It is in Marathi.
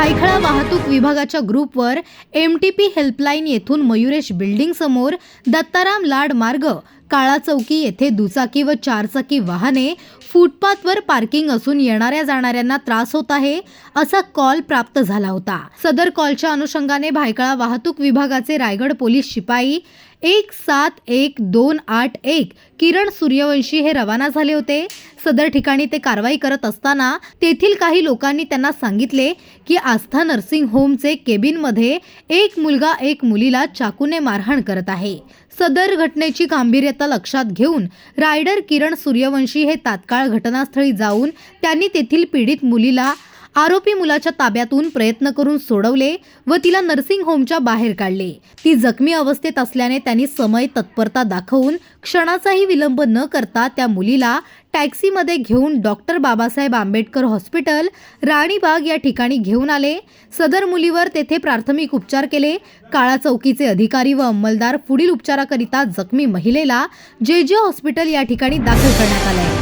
भायखळा वाहतूक विभागाच्या ग्रुपवर एम टी पी हेल्पलाईन येथून मयुरेश बिल्डिंग समोर दत्ताराम लाड मार्ग काळा चौकी येथे दुचाकी व चारचाकी वाहने फुटपाथवर पार्किंग असून येणाऱ्या जाणाऱ्यांना त्रास होत आहे असा कॉल प्राप्त झाला होता. सदर कॉलच्या अनुषंगाने भायखळा वाहतूक विभागाचे रायगड पोलीस शिपाई एक सात एक दोन आठ एक किरण सूर्यवंशी हे रवाना झाले होते. सदर ठिकाणी ते कारवाई करत असताना तेथील काही लोकांनी त्यांना सांगितले की आस्था नर्सिंग होमचे केबिनमध्ये एक मुलगा एक मुलीला चाकूने मारहाण करत आहे. सदर घटनेची गांभीर्यता लक्षात घेऊन रायडर किरण सूर्यवंशी हे तात्काळ घटनास्थळी जाऊन त्यांनी तेथील पीडित मुलीला आरोपी मुलाच्या ताब्यातून प्रयत्न करून सोडवले व तिला नर्सिंग होमच्या बाहेर काढले. ती जखमी अवस्थेत असल्याने त्यांनी समय तत्परता दाखवून क्षणाचाही विलंब न करता त्या मुलीला टॅक्सीमध्ये घेऊन डॉक्टर बाबासाहेब आंबेडकर हॉस्पिटल राणीबाग या ठिकाणी घेऊन आले. सदर मुलीवर तेथे प्राथमिक उपचार केले. काळा चौकीचे अधिकारी व अंमलदार पुढील उपचाराकरिता जखमी महिलेला जे जे हॉस्पिटल या ठिकाणी दाखल करण्यात आले